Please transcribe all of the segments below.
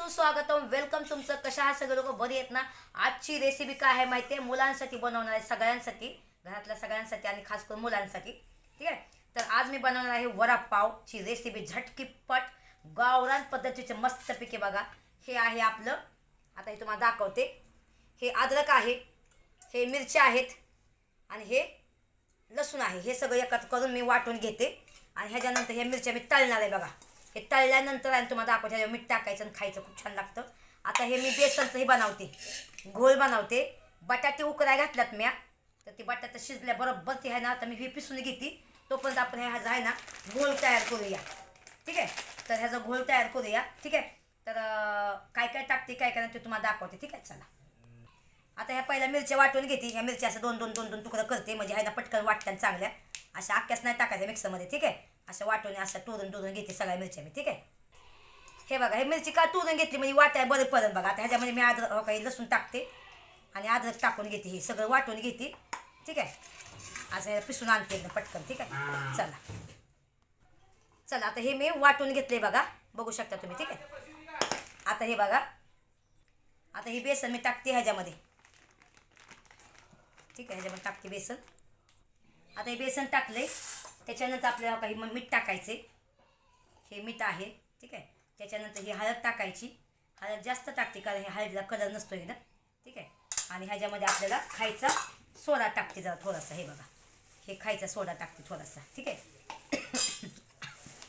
सुस्वागतम. वेलकम तुमचं. कशा हा सगळे लोक बरी आहेत ना? आजची रेसिपी काय आहे माहिती आहे मुलांसाठी बनवणार आहे सगळ्यांसाठी. घरातल्या सगळ्यांसाठी आणि खास करून मुलांसाठी. ठीक आहे? तर आज मी बनवणार आहे वडापावची रेसिपी झटकीपट गावरान पद्धतीचे मस्तपैकी बघा. हे आहे आपलं. आता हे तुम्हाला दाखवते. हे अद्रक आहे हे मिरच्या आहेत आणि हे लसूण आहे. हे सगळं एकत्र करून मी वाटून घेते. आणि ह्याच्यानंतर ह्या मिरच्या मी तळणार आहे बघा. हे तळल्यानंतर आणि तुम्हाला दाखवते मीठ टाकायचं आणि खायचं खूप छान लागतं. आता हे मी बेसनचं हे बनवते घोळ बनवते. बटाटे उकराय घातल्यात म्या तर ते बटाटे शिजल्या बरोबर ती आहे ना आता मी हे पिसून घेते. तोपर्यंत आपण ह्याचा आहे ना घोळ तयार करूया. ठीक आहे? तर ह्याचा घोळ तयार करूया. ठीक आहे? तर काय काय टाकते काय काय ते तुम्हाला दाखवते. ठीक आहे? चला. आता ह्या पहिल्या मिरच्या वाटून घेते. ह्या मिरच्या असं दोन दोन दोन दोन तुकडं करते. म्हणजे ह्याला पटकन वाटतात चांगल्या. अशा अख्ख्याच नाही टाकायच्या मिक्सरमध्ये ठीक आहे? अशा वाटून अशा टोरून टोरून घेते सगळ्या मिरच्या मी ठीक आहे? हे बघा हे मिरची का टोरून घेतली? म्हणजे वाटाय बरं पडत बघा. आता ह्याच्यामध्ये मी अद्रक हो काही लसूण टाकते आणि अद्रक टाकून घेते हे सगळं वाटून घेते ठीक आहे? असं हे पिसून आणते एकदम पटकन ठीक आहे? चला. चला आता हे मी वाटून घेतले बघा. बघू शकता तुम्ही ठीक आहे? आता हे बघा. आता हे बेसन मी टाकते ह्याच्यामध्ये. ठीक आहे ह्याच्यामध्ये टाकते बेसन. आता हे बेसन टाकले त्याच्यानंतर आपल्याला काही मग मीठ टाकायचे. हे मीठ आहे ठीक आहे. त्याच्यानंतर ही हळद टाकायची. हळद जास्त टाकते कारण हे हळदीला कलर नसतो ना ठीक आहे. आणि ह्याच्यामध्ये आपल्याला खायचा सोडा टाकते जरा थोडासा हे बघा. हे खायचा सोडा टाकते थोडासा ठीक आहे.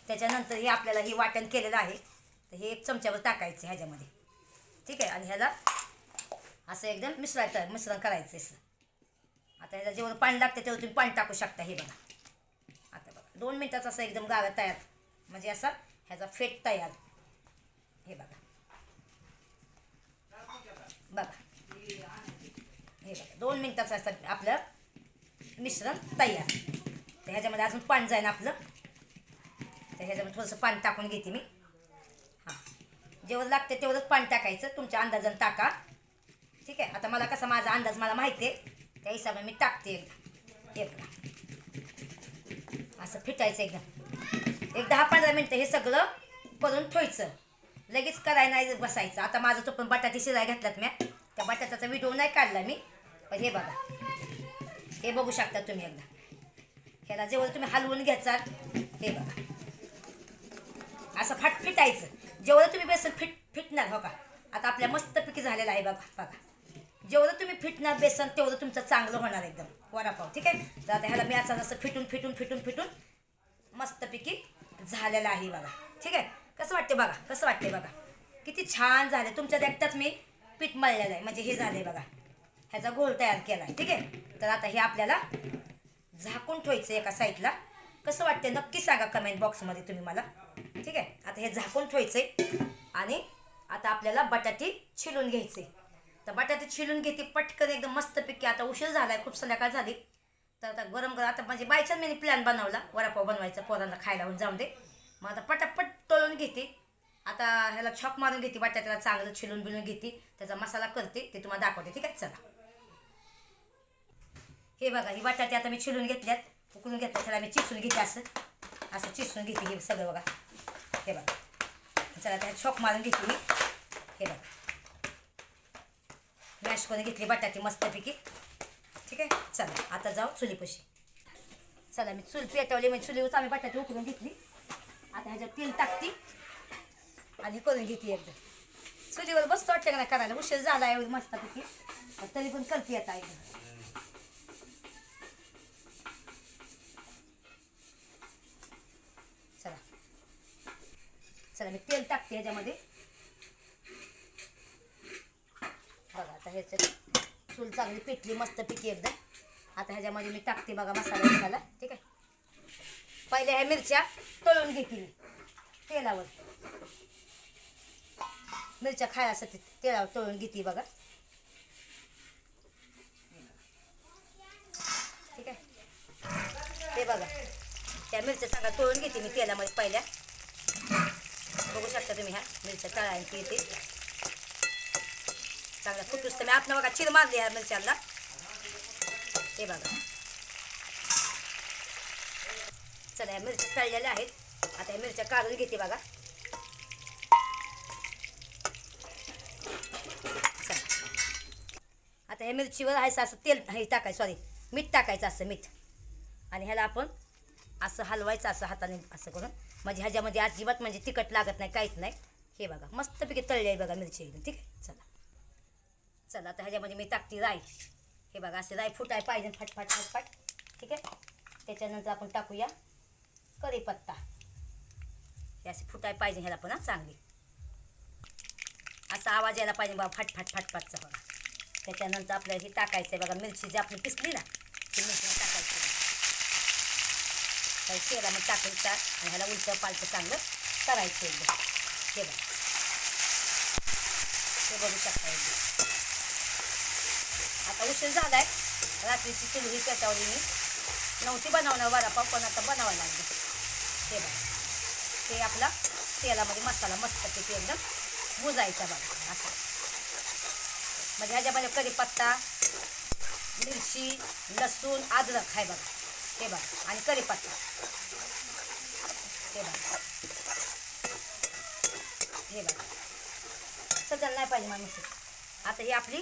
त्याच्यानंतर हे आपल्याला हे वाटण केलेलं आहे. तर हे एक चमच्यावर टाकायचं ह्याच्यामध्ये ठीक आहे. आणि ह्याला असं एकदम मिसळायचं मिश्रण करायचं असं. आता ह्याला जेवढं पाणी लागतं तेवढं तुम्ही पाणी टाकू शकता हे बघा. दोन मिनटाचा असं एकदम गावा तयार. म्हणजे असा ह्याचा फेट तयार. हे बघा. बघा. हे बघा. दोन मिनटाचं असं आपलं मिश्रण तयार. तर ह्याच्यामध्ये अजून पाणी जाईन आपलं. तर ह्याच्यामध्ये थोडंसं पाणी टाकून घेते मी. हां. जेवढं लागते तेवढंच पाणी टाकायचं. तुमच्या अंदाजानं टाका. ठीक आहे? आता मला कसा माझा अंदाज मला माहिती आहे. त्या हिशोबाने मी टाकते एकदा. एक. असं फिटायचं एकदम. एक दहा पंधरा मिनटं हे सगळं करून ठेवायचं. लगेच कराय नाही बसायचं. आता माझं तो पण बटाटे शिराय घातल्यात म्या. त्या बटाट्याचा व्हिडिओ नाही काढला मी. पण हे बघा. हे बघू शकता तुम्ही एकदा. ह्याला जेवढं तुम्ही हलवून घ्याचाल हे बघा. असं फाट फिटायचं. जेवढं तुम्ही बेसन फिट फिटणार हो का? आता आपल्या मस्तपैकी झालेलं आहे बघा बघा. जेवढं तुम्ही फिटणार बेसन तेवढं तुमचं चांगलं होणार एकदम. वडापाव ठीक आहे? तर आता ह्याला मी असं जसं फिटून फिटून फिटून फिटून मस्तपैकी झालेलं आहे बघा. ठीक आहे? कसं वाटते बघा? कसं वाटते बघा? किती छान झालं. तुमच्या एकटाच मी पीठ मळलेलं आहे. म्हणजे हे झालं आहे बघा. ह्याचा घोळ तयार केला आहे ठीक आहे? तर आता हे आपल्याला झाकून ठेवायचं एका साईडला. कसं वाटते नक्की सांगा कमेंट बॉक्समध्ये तुम्ही मला. ठीक आहे? आता हे झाकून ठेवायचंय. आणि आता आपल्याला बटाटे छिलून घ्यायचे. तर बटाटे छिलून घेते पटकन एकदम मस्तपैकी. आता उशीर झाला आहे खूप संध्याकाळ झाली. तर आता गरम गरम आता म्हणजे बायचाच मी प्लॅन बनवला. वडापाव बनवायचा पोरांना खायला होऊन जाऊन दे. मग आता पटापट तळून घेते. आता ह्याला छॉक मारून घेते बटाट्याला चांगलं छिलून बिलून घेते. त्याचा मसाला करते ते तुम्हाला दाखवते ठीक आहे? चला. हे बघा ही बटाटे आता मी छिलून घेतल्यात. उकळून घेतल्या त्याला मी चिसून घेते असं. असं चिसून घेते हे सगळं बघा. हे बघा. चला त्याला छॉक मारून घेते मी. हे बघा. मॅश करून घेतली बटाटे मस्तपैकी. ठीक आहे? चला आता जाऊ चुलीपाशी. चला मी चूल पेटवली म्हणजे चुलीवर आम्ही बटाटे उकळून घेतली. आता ह्याच्यात तेल टाकते. आणि करून घेते एकदा. चुलीवर बसतो वाटलं का करायला? उशीर झाला एवढी मस्तपैकी. तरी पण करते आता एकदम चला. चला मी तेल टाकते ह्याच्यामध्ये बघा आता ह्याच्यात चूल चांगली पिटली मस्त पिकी एकदम. आता ह्याच्यामध्ये मी टाकते बघा मसाला मसाला ठीक आहे? पहिल्या ह्या मिरच्या तळून घेते मी तेलावर. मिरच्या खायसाठी तेलावर तळून घेते बघा. ठीक आहे? ते बघा. त्या मिरच्या सांगा तळून घेते मी तेलामध्ये पहिल्या. बघू शकता तुम्ही ह्या मिरच्या तळायला येते चांगलं खूप तर मी आपलं बघा चिर मारली या मिरच्याला म्हणजे हे बघा. चला या मिरच्या तळलेल्या आहेत. आता या मिरच्या काढून घेते बघा. आता हे मिरचीवर आहे असं तेल हे टाकायचं सॉरी मीठ टाकायचं असं मीठ. आणि ह्याला आपण असं हलवायचं असं हाताने असं करून. म्हणजे ह्याच्यामध्ये अजिबात म्हणजे तिखट लागत नाही काहीच नाही. हे बघा मस्तपैकी तळले बघा मिरची ठीक आहे? चला. चला आता ह्याच्यामध्ये मी टाकते राई. हे बघा असे राई फुटाय पाहिजे फटफट फटफट. ठीक आहे? त्याच्यानंतर आपण टाकूया कढीपत्ता. हे असे फुटाय पाहिजे ह्याला पण चांगली. असा आवाज यायला पाहिजे बाबा फटफट फटफटचा बघा. त्याच्यानंतर आपल्याला हे टाकायचं आहे बघा मिरची जी आपली पिसली ना ती मिरची टाकायची. काही तेलामध्ये टाकायचं आणि ह्याला उलटं पालटं चांगलं करायचं हे बघा. हे बघू शकता एकदम आता उशीर झालाय. रात्रीची चुलही पेटवली मी. नव्हती बनवणार वडापाव पण आता बनावं लागली. हे बघा. ते आपला तेलामध्ये मसाला मस्तपैकी एकदम बुजायचा बघा. असा. म्हणजे ह्याच्यामध्ये कढीपत्ता मिरची लसूण अद्रक आहे बघा. हे बघा. आणि कढीपत्ता. हे बघा. हे बघा. सगळं नाही पाहिजे माणूस. आता ही आपली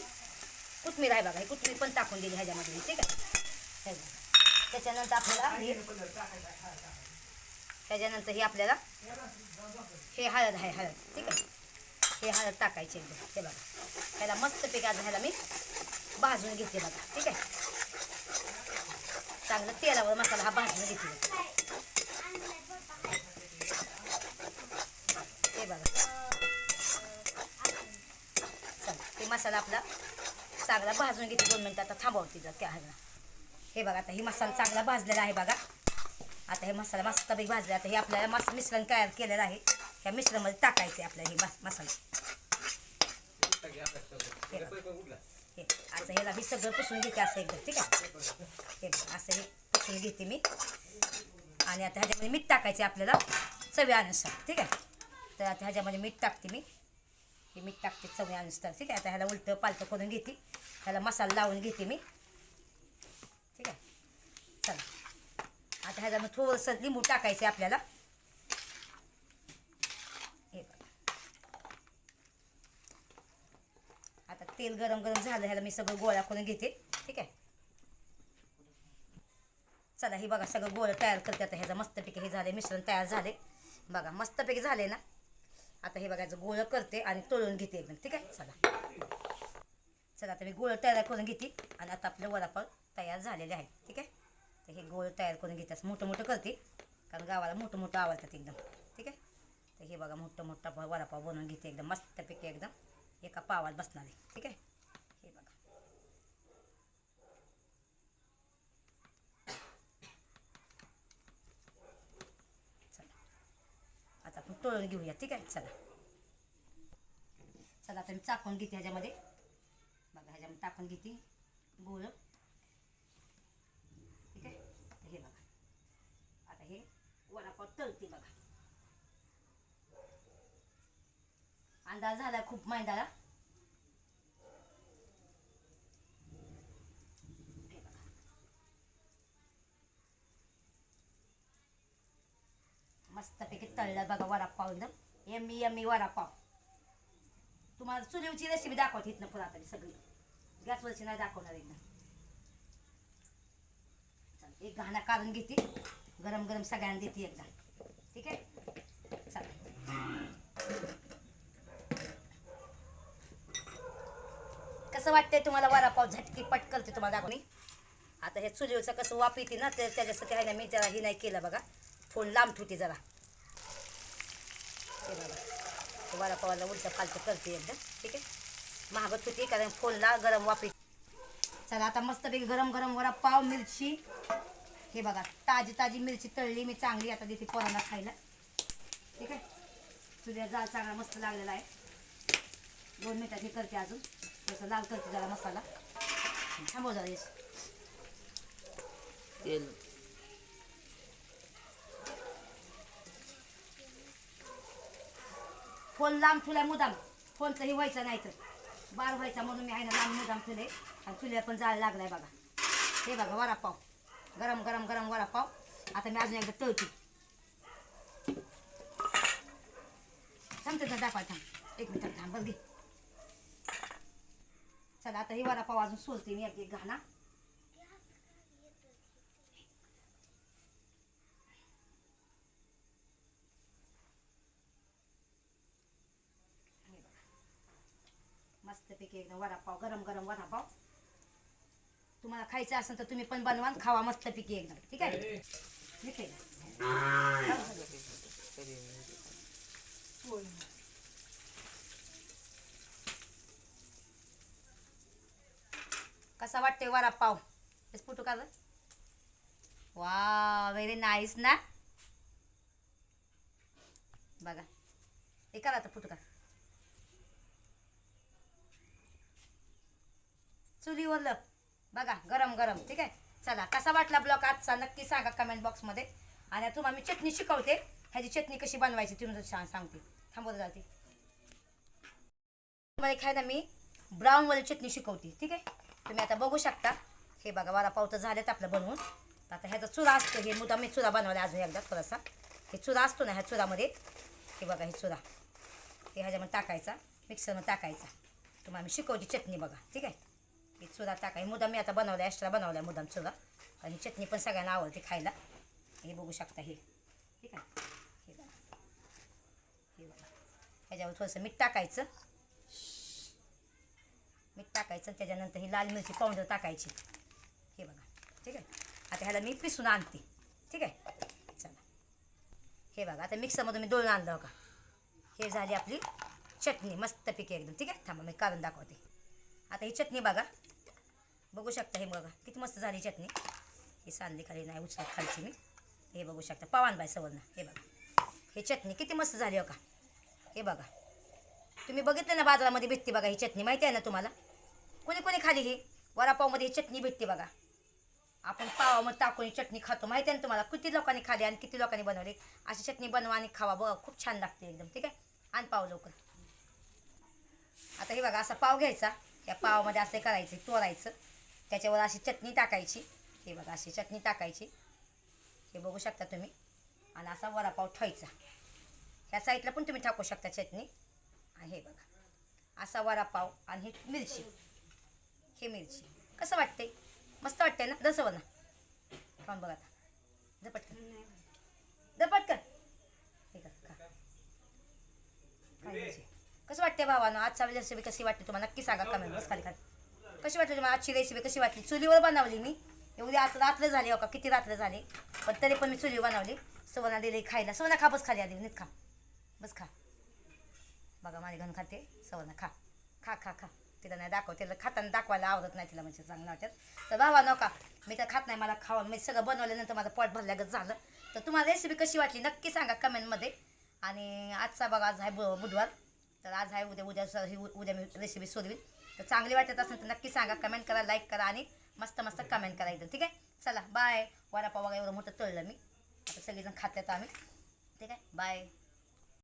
कोथमीर आहे बघा ही कोथमीर पण टाकून दिली ह्याच्यामध्ये ठीक आहे. त्याच्यानंतर आपल्याला त्याच्यानंतर हे आपल्याला हे हळद आहे हळद ठीक आहे? हे हळद टाकायची एकदम हे बघा. ह्याला मस्तपैकी आज ह्याला मी भाजून घेते बघा ठीक आहे? चांगलं तेलावर मसाला हा भाजून घेते हे बघा. चला ते मसाला आपला चांगला भाजून घेते दोन मिनटं. आता थांबवते जर त्या ह्याला. हे बघा आता ही मसाला चांगला भाजलेला आहे बघा. आता हे मसाला मस्तपैकी भाजला. आता हे आपल्याला मस्त मिश्रण तयार केलेलं आहे. ह्या मिश्रणामध्ये टाकायचं आहे आपल्याला हे मस मसाला. हे असं ह्याला मी सगळं पुसून घेते असं एकदम ठीक आहे? हे असं हे पुसून घेते मी. आणि आता ह्याच्यामध्ये मीठ टाकायचे आपल्याला चव्यानुसार ठीक आहे? तर आता ह्याच्यामध्ये मीठ टाकते मी. हे मीठ टाकते चव्यानुसार ठीक आहे? आता ह्याला उलटं पालटं करून घेते. ह्याला मसाला लावून घेते मी. ठीक आहे? चला. आता ह्याला मग थोडंसं लिंबू टाकायचं आहे आपल्याला. हे आता तेल गरम गरम झालं ह्याला मी सगळं गोळा करून घेते. ठीक आहे? चला हे बघा सगळं गोळं तयार करते आता ह्याचं मस्तपैकी हे झाले मिश्रण तयार झाले. बघा मस्तपैकी झाले ना? आता हे बघायचं गोळं करते आणि तळून घेते एकदम ठीक आहे? चला. चला आता मी गोळ तयार करून घेते आणि आता आपले वडापाव तयार झालेले आहेत ठीक आहे? तर हे गोळ तयार करून घेते मोठं मोठं करते कारण गावाला मोठं मोठं आवडतात एकदम ठीक आहे? तर हे बघा मोठं मोठा वडापाव बनवून घेते एकदम मस्तपैकी एकदम. एका पावात बसणार आहे ठीक आहे? हे बघा. चला. आता आपण तळून घेऊया ठीक आहे? चला. चला आता मी चाकून घेते ह्याच्यामध्ये. ह्याच्यामध्ये टाकून घेते. गोळ ठीक आहे? हे बघा. आता हे वडापाव तळते बघा. अंदाज झाला खूप मैदाला. मस्तपैकी तळलं बघा वडापाव एकदम. Yummy yummy vada pav. तुम्हाला चुलीवची रेसिपी दाखवते इथनं पुन्हा तरी सगळी. गॅसवरची नाही दाखवणार एकदा. चल एक घाणा काढून घेते. गरम गरम सगळ्यांना देते एकदा. ठीक आहे? चला. कसं वाटतंय तुम्हाला वरापाव झटकी पटकलते तुम्हाला दाखवणी आता हे चुलीवरचं कसं वाप येते ना तर त्याच्यासाठी आहे ना मी जरा हे नाही केलं बघा. फोन लांब ठेवते जरा. हे बघा. ते वडापावाला उलटं पालटं करते एकदम ठीक आहे? महागत होती कारण फोनला गरम वापी चला आता मस्तपैकी गरम गरम वडापाव मिरची. हे बघा ताजी ताजी मिरची तळली मी चांगली आता देते पोरांना खायला. ठीक आहे? चुल्या जाळ चांगला मस्त लागलेला आहे. दोन मिनिटात हे करते अजून. त्याचं लाल करते जरा मसाला. थांबव जरा येस तेल. फोन लांब ठुला मुदाम. फोनचं हे व्हायचं नाही तर बार व्हायचा म्हणून मी आहे ना लांब मुदाम ठुले आणि चुलीला पण जायला लागलाय बघा. हे बघा वडापाव. गरम गरम गरम वडापाव. आता मी अजून एकदा तळते. थांबते तर दाखवा थांब. एक मिनिट थांब बघ घे. चला आता ही वडापाव अजून सोलते मी एक एक घाणा. मस्तपैकी एकदम वडापाव गरम गरम वडापाव. तुम्हाला खायचं असेल तर तुम्ही पण बनवा खावा मस्तपैकी एकदम. ठीक आहे? ठीक आहे कसा वाटते वडापाव? हेच फोटो काढ वा व्हेरी नाईस ना? बघा. हे करा आता फोटो चुलीवरलं बघा गरम गरम ठीक आहे? चला कसा वाटला ब्लॉग आजचा? नक्की सांगा कमेंट बॉक्समध्ये आणि तुम्हाला मी चटणी शिकवते. ह्याची चटणी कशी बनवायची तुम्ही छान सांगते. थांबवत जाते मध्ये खायला मी ब्राऊनवाली चटणी शिकवते ठीक आहे? तुम्ही आता बघू शकता. हे बघा वडापाव तर झालेत आपलं बनवून. आता ह्याचा चुरा असतो. हे मुद्दा मी चुरा बनवला अजून एकदा थोडासा. हे चुरा असतो ना ह्या चुरामध्ये. हे बघा हे चुरा. हे ह्याच्यामध्ये टाकायचा. मिक्सरमध्ये टाकायचा. तुम्हाला मी शिकवते चटणी बघा ठीक आहे? ही चुरा टाकाय. मुद्दाम मी आता बनवला एक्स्ट्रा बनवला मुदाम चुरा आणि चटणी पण सगळ्यांना आवडते खायला. हे बघू शकता हे. ठीक आहे? हे बघा. हे बघा. ह्याच्यावर थोडंसं मीठ टाकायचं. मीठ टाकायचं त्याच्यानंतर ही लाल मिरची पावडर टाकायची. हे बघा. ठीक आहे? आता ह्याला मी पिसून आणते. ठीक आहे? चला. हे बघा. आता मिक्सरमधून मी दोन आणलं का हे झाली आपली चटणी. मस्तपैकी एकदम. ठीक आहे? थांबा मी काढून दाखवते. आता ही चटणी बघा. बघू शकता हे बघा किती मस्त झाली चटणी. ही सांदली खाली नाही उचलत खालची मी. हे बघू शकता पवान बाय सवर्ण हे बघा. हे चटणी किती मस्त झाली हो का? हे बघा. तुम्ही बघितलं ना बाजारामध्ये भेटते बघा ही चटणी माहिती आहे ना तुम्हाला? कोणी कोणी खाली ही? वडापावमध्ये ही चटणी भेटते बघा. आपण पावामध्ये टाकून ही चटणी खातो माहिती आहे ना तुम्हाला? किती लोकांनी खाली आणि किती लोकांनी बनवली? अशी चटणी बनवा आणि खावा बघा खूप छान लागते एकदम ठीक आहे? आणि पाव लवकर. आता हे बघा असा पाव घ्यायचा. या पावामध्ये असं करायचं तोरायचं. त्याच्यावर अशी चटणी टाकायची. हे बघा अशी चटणी टाकायची. हे बघू शकता तुम्ही. आणि असा वडापाव ठेवायचा. ह्या साईडला पण तुम्ही टाकू शकता चटणी. आणि हे बघा असा वडापाव आणि ही मिरची. हे मिरची. कसं वाटते मस्त वाटते ना? जसं ना खाऊन बघा आता. झपटकन झपटकन हे का काय कसं वाटते भावानं? आजचा रेसिपी कशी वाटते तुम्हाला? नक्की सांगा. कमेंट बस खाली खाली कशी वाटली तुम्हाला आजची रेसिपी कशी वाटली? चुलीवर बनवली मी. एवढी आता रात्र झाली हो का? किती रात्र झाली? पण तरी पण मी चुलीवर बनवली. सवना दिली खायला. सवना खा बस खाली आधी. नीट खा. बस खा. बघा माझी घन खाते. सवना खा. खा खा खा. तिला नाही दाखव तिला खाताना दाखवायला आवडत नाही तिला म्हणजे चांगलं वाटत. तर भावा नका. मी तर खात नाही. मला खावा. मी सगळं बनवल्यानंतर माझं पोट भरल्यागत झालं. तर तुम्हाला रेसिपी कशी वाटली? नक्की सांगा कमेंटमध्ये आणि आजचा बघा आज आहे बु बुधवार. तर आज आहे उद्या. उद्या ही उद्या मी रेसिपी सोडवीन. तर चांगली वाटत असेल तर नक्की सांगा. कमेंट करा लाईक करा आणि मस्त मस्त कमेंट करा एकदम ठीक आहे? चला बाय वडापाव वगैरे एवढं मोठं तळलं मी. आता सगळेजण खात्यात आम्ही. ठीक आहे? बाय